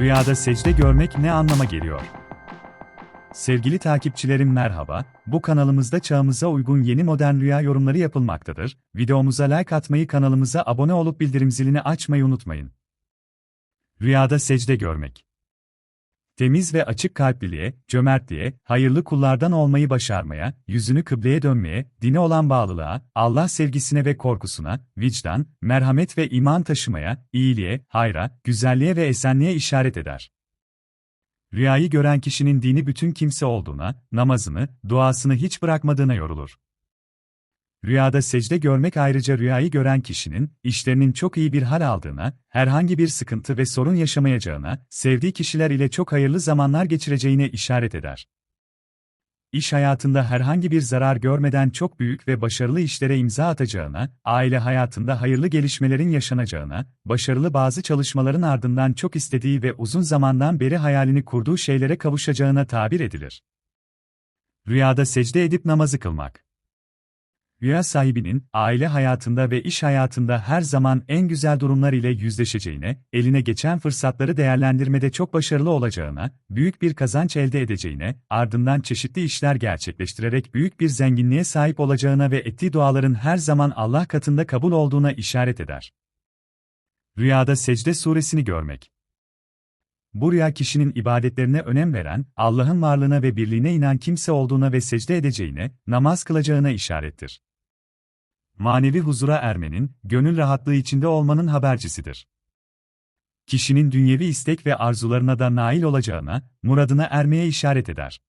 Rüyada secde görmek ne anlama geliyor? Sevgili takipçilerim merhaba, bu kanalımızda çağımıza uygun yeni modern rüya yorumları yapılmaktadır. Videomuza like atmayı kanalımıza abone olup bildirim zilini açmayı unutmayın. Rüyada secde görmek Temiz ve açık kalpliliğe, cömertliğe, hayırlı kullardan olmayı başarmaya, yüzünü kıbleye dönmeye, dine olan bağlılığa, Allah sevgisine ve korkusuna, vicdan, merhamet ve iman taşımaya, iyiliğe, hayra, güzelliğe ve esenliğe işaret eder. Rüyayı gören kişinin dini bütün kimse olduğuna, namazını, duasını hiç bırakmadığına yorulur. Rüyada secde görmek ayrıca rüyayı gören kişinin, işlerinin çok iyi bir hal aldığına, herhangi bir sıkıntı ve sorun yaşamayacağına, sevdiği kişiler ile çok hayırlı zamanlar geçireceğine işaret eder. İş hayatında herhangi bir zarar görmeden çok büyük ve başarılı işlere imza atacağına, aile hayatında hayırlı gelişmelerin yaşanacağına, başarılı bazı çalışmaların ardından çok istediği ve uzun zamandan beri hayalini kurduğu şeylere kavuşacağına tabir edilir. Rüyada secde edip namazı kılmak Rüya sahibinin, aile hayatında ve iş hayatında her zaman en güzel durumlar ile yüzleşeceğine, eline geçen fırsatları değerlendirmede çok başarılı olacağına, büyük bir kazanç elde edeceğine, ardından çeşitli işler gerçekleştirerek büyük bir zenginliğe sahip olacağına ve ettiği duaların her zaman Allah katında kabul olduğuna işaret eder. Rüyada Secde suresini görmek bu rüya kişinin ibadetlerine önem veren, Allah'ın varlığına ve birliğine inan kimse olduğuna ve secde edeceğine, namaz kılacağına işarettir manevi huzura ermenin, gönül rahatlığı içinde olmanın habercisidir. Kişinin dünyevi istek ve arzularına da nail olacağına, muradına ermeye işaret eder.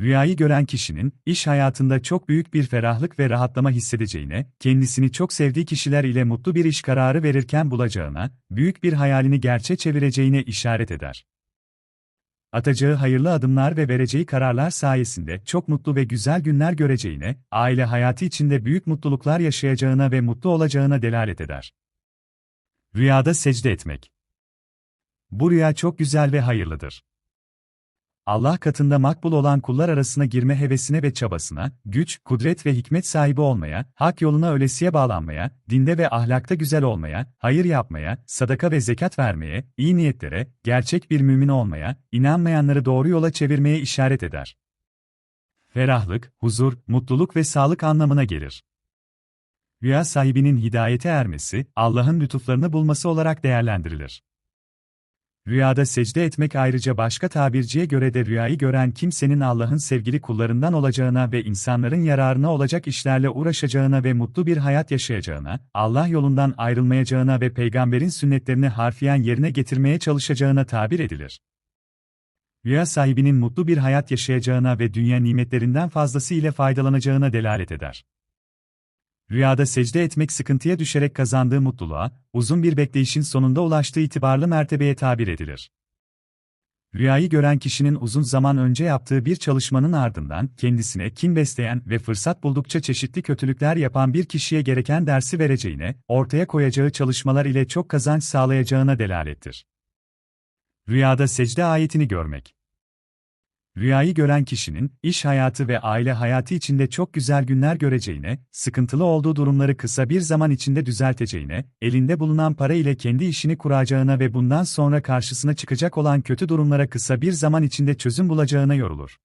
Rüyayı gören kişinin, iş hayatında çok büyük bir ferahlık ve rahatlama hissedeceğine, kendisini çok sevdiği kişiler ile mutlu bir iş kararı verirken bulacağına, büyük bir hayalini gerçe çevireceğine işaret eder atacağı hayırlı adımlar ve vereceği kararlar sayesinde çok mutlu ve güzel günler göreceğine, aile hayatı içinde büyük mutluluklar yaşayacağına ve mutlu olacağına delalet eder. Rüyada secde etmek Bu rüya çok güzel ve hayırlıdır. Allah katında makbul olan kullar arasına girme hevesine ve çabasına, güç, kudret ve hikmet sahibi olmaya, hak yoluna ölesiye bağlanmaya, dinde ve ahlakta güzel olmaya, hayır yapmaya, sadaka ve zekat vermeye, iyi niyetlere, gerçek bir mümin olmaya, inanmayanları doğru yola çevirmeye işaret eder. Ferahlık, huzur, mutluluk ve sağlık anlamına gelir. Rüya sahibinin hidayete ermesi, Allah'ın lütuflarını bulması olarak değerlendirilir. Rüyada secde etmek ayrıca başka tabirciye göre de rüyayı gören kimsenin Allah'ın sevgili kullarından olacağına ve insanların yararına olacak işlerle uğraşacağına ve mutlu bir hayat yaşayacağına, Allah yolundan ayrılmayacağına ve peygamberin sünnetlerini harfiyen yerine getirmeye çalışacağına tabir edilir. Rüya sahibinin mutlu bir hayat yaşayacağına ve dünya nimetlerinden fazlası ile faydalanacağına delalet eder. Rüyada secde etmek sıkıntıya düşerek kazandığı mutluluğa, uzun bir bekleyişin sonunda ulaştığı itibarlı mertebeye tabir edilir. Rüyayı gören kişinin uzun zaman önce yaptığı bir çalışmanın ardından kendisine kin besleyen ve fırsat buldukça çeşitli kötülükler yapan bir kişiye gereken dersi vereceğine, ortaya koyacağı çalışmalar ile çok kazanç sağlayacağına delalettir. Rüyada secde ayetini görmek Rüyayı gören kişinin, iş hayatı ve aile hayatı içinde çok güzel günler göreceğine, sıkıntılı olduğu durumları kısa bir zaman içinde düzelteceğine, elinde bulunan para ile kendi işini kuracağına ve bundan sonra karşısına çıkacak olan kötü durumlara kısa bir zaman içinde çözüm bulacağına yorulur.